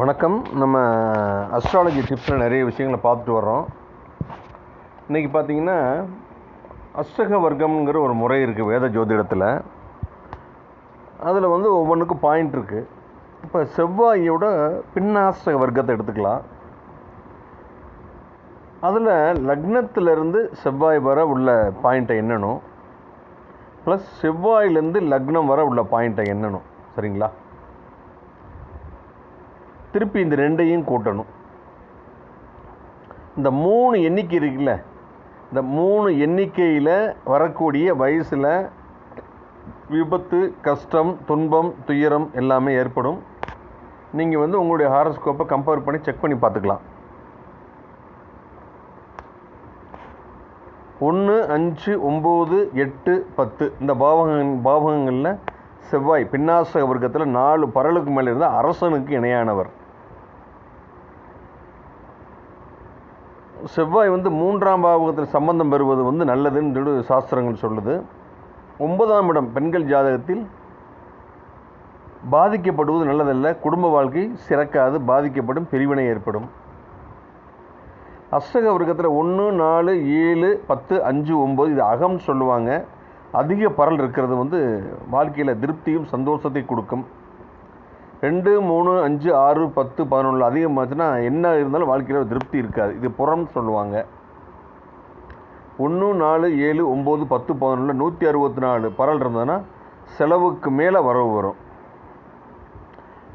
வணக்கம். நம்ம அஸ்ட்ராலஜி டிப்ஸில் நிறைய விஷயங்களை பார்த்துட்டு வர்றோம். இன்றைக்கி பார்த்தீங்கன்னா அஷ்டக வர்க்கம்ங்கிற ஒரு முறை இருக்குது வேத ஜோதிடத்தில். அதில் வந்து ஒவ்வொன்றுக்கும் பாயிண்ட் இருக்குது இப்போ செவ்வாயோட பின்னாஷ்டக வர்க்கத்தை எடுத்துக்கலாம். அதில் லக்னத்திலேருந்து செவ்வாய் வர உள்ள பாயிண்ட்டை என்னணும் ப்ளஸ் செவ்வாயிலேருந்து லக்னம் வர உள்ள பாயிண்ட்டை எண்ணணும். சரிங்களா? திருப்பி இந்த ரெண்டையும் கூட்டணும். இந்த மூணு எண்ணிக்கை இருக்குல்ல இந்த மூணு எண்ணிக்கையில் வரக்கூடிய வயசில் விபத்து கஷ்டம் துன்பம் துயரம் எல்லாமே ஏற்படும். நீங்கள் வந்து உங்களுடைய ஹாரோஸ்கோப்பை கம்பேர் பண்ணி செக் பண்ணி பார்த்துக்கலாம். ஒன்று அஞ்சு ஒம்பது எட்டு பத்து இந்த பாவக பாவகங்களில் செவ்வாய் பின்னாசக வர்க்கத்தில் நாலு பரலுக்கு மேலே இருந்தால் அரசனுக்கு இணையானவர். செவ்வாய் வந்து மூன்றாம் பாவகத்தில் சம்பந்தம் பெறுவது வந்து நல்லதுன்னு சாஸ்திரங்கள் சொல்லுது. ஒன்பதாம் இடம் பெண்கள் ஜாதகத்தில் பாதிக்கப்படுவது நல்லதல்ல குடும்ப வாழ்க்கை சிறக்காது பாதிக்கப்படும் பிரிவினை ஏற்படும். அஷ்டக வர்க்கத்தில் ஒன்று நாலு ஏழு பத்து அஞ்சு ஒம்பது இது அகம் சொல்லுவாங்க. அதிக பரல் இருக்கிறது வந்து வாழ்க்கையில் திருப்தியும் சந்தோஷத்தை கொடுக்கும். ரெண்டு மூணு அஞ்சு ஆறு பத்து பதினொன்று அதிகமாச்சுன்னா என்ன இருந்தாலும் வாழ்க்கையில் ஒரு திருப்தி இருக்காது. இது புறம் சொல்லுவாங்க. ஒன்று நாலு ஏழு ஒம்பது பத்து பதினொன்றில் நூற்றி அறுபத்தி நாலு பரல் இருந்ததுன்னா செலவுக்கு மேலே வரவு வரும்.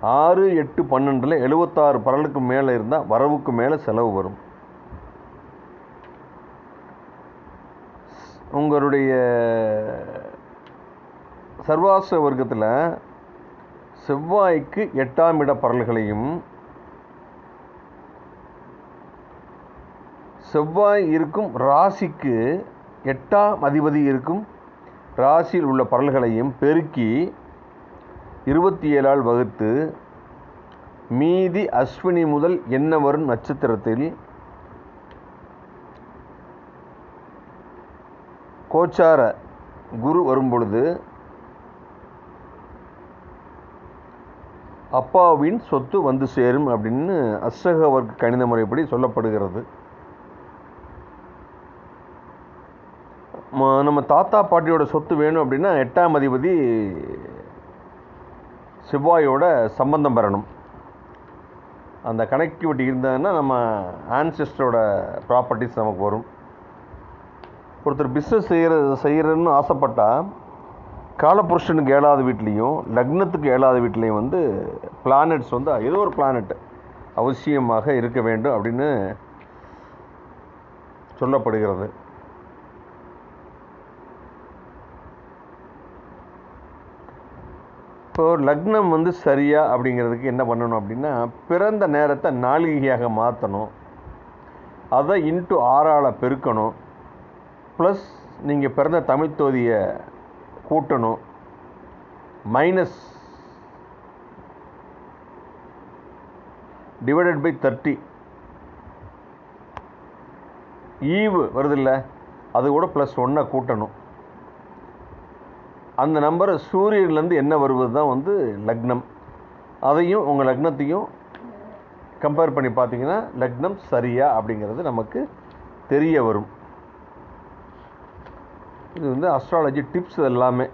ஆறு எட்டு பன்னெண்டில் எழுபத்தாறு பரலுக்கு மேலே இருந்தால் வரவுக்கு மேலே செலவு வரும். உங்களுடைய சர்வாச வர்க்கத்தில் செவ்வாய்க்கு எட்டாம் இட பரல்களையும் செவ்வாய் இருக்கும் ராசிக்கு எட்டாம் அதிபதி இருக்கும் ராசியில் உள்ள பரல்களையும் பெருக்கி இருபத்தி ஏழால் வகுத்து மீதி அஸ்வினி முதல் என்ன வரும் நட்சத்திரத்தில்? கோச்சார குரு வரும்பொழுது அப்பாவின் சொத்து வந்து சேரும் அப்படின்னு அஷ்டக வர்க்க கணித முறைப்படி சொல்லப்படுகிறது. ம- நம்ம தாத்தா பாட்டியோட சொத்து வேணும் அப்படின்னா எட்டாம் அதிபதி செவ்வாயோட சம்பந்தம் பெறணும். அந்த கனெக்டிவிட்டி இருந்ததுன்னா நம்ம ஆன்செஸ்டரோட ப்ராப்பர்ட்டிஸ் நமக்கு வரும். ஒருத்தர் பிஸ்னஸ் செய்கிற செய்கிறன்னு ஆசைப்பட்டால் காலபுருஷனுக்கு ஏழாவது வீட்லேயும் லக்னத்துக்கு ஏழாவது வீட்லேயும் வந்து பிளானட்ஸ் வந்து ஏதோ ஒரு பிளானட் அவசியமாக இருக்க வேண்டும் அப்படின்னு சொல்லப்படுகிறது. இப்போ லக்னம் வந்து சரியா அப்படிங்கிறதுக்கு என்ன பண்ணணும் அப்படின்னா பிறந்த நேரத்தை நாளிகையாக மாற்றணும் அதை இன்ட்டு ஆறால் பெருக்கணும். ப்ளஸ் நீங்கள் பிறந்த தமிழ் தொகுதியை கூட்டணும். மைனஸ் டிவைடட் பை தேர்ட்டி ஈவு வருதில்ல அது கூட ப்ளஸ் ஒன்னை கூட்டணும். அந்த நம்பரை சூரியன்லேருந்து என்ன வருவது தான் வந்து லக்னம். அதையும் உங்கள் லக்னத்தையும் கம்பேர் பண்ணி பார்த்தீங்கன்னா லக்னம் சரியா அப்படிங்கிறது நமக்கு தெரிய வரும். இது வந்து அஸ்ட்ராலஜி டிப்ஸ் எல்லாமே.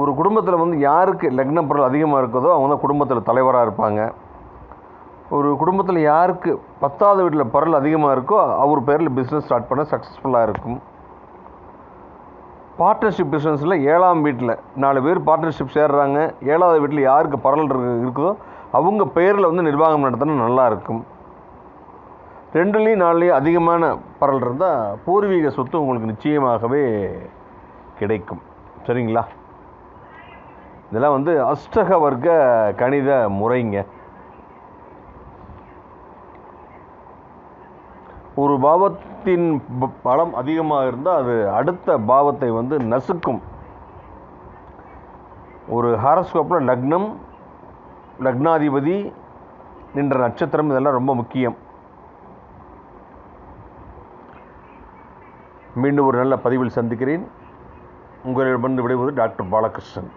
ஒரு குடும்பத்தில் வந்து யாருக்கு லக்ன பொருள் அதிகமாக இருக்குதோ அவங்க தான் குடும்பத்தில் தலைவராக இருப்பாங்க. ஒரு குடும்பத்தில் யாருக்கு பத்தாவது வீட்டில் பொருள் அதிகமாக இருக்கோ அவர் பேரில் பிஸ்னஸ் ஸ்டார்ட் பண்ண சக்ஸஸ்ஃபுல்லாக இருக்கும். பார்ட்னர்ஷிப் பிஸ்னஸில் ஏழாம் வீட்டில் நாலு பேர் பார்ட்னர்ஷிப் சேர்றாங்க. ஏழாவது வீட்டில் யாருக்கு பரல் இருக்குதோ அவங்க பேரில் வந்து நிர்வாகம் நடத்தினா நல்லாயிருக்கும் ரெண்டுலேயும் நாலுலேயும் அதிகமான பரல் இருந்தால் பூர்வீக சொத்து உங்களுக்கு நிச்சயமாகவே கிடைக்கும். சரிங்களா? இதெல்லாம் வந்து அஷ்டக வர்க்க கணித முறைங்க. ஒரு பாவத்தின் ப- பலம் அதிகமாக இருந்தால் அது அடுத்த பாவத்தை வந்து நசுக்கும். ஒரு ஹாரஸ்கோப்பில் லக்னம் லக்னாதிபதி நின்ற நட்சத்திரம் இதெல்லாம் ரொம்ப முக்கியம். மீண்டும் ஒரு நல்ல பதிவில் சந்திக்கிறேன். உங்களிடமிருந்து விடைபெறுவது டாக்டர் பாலகிருஷ்ணன்.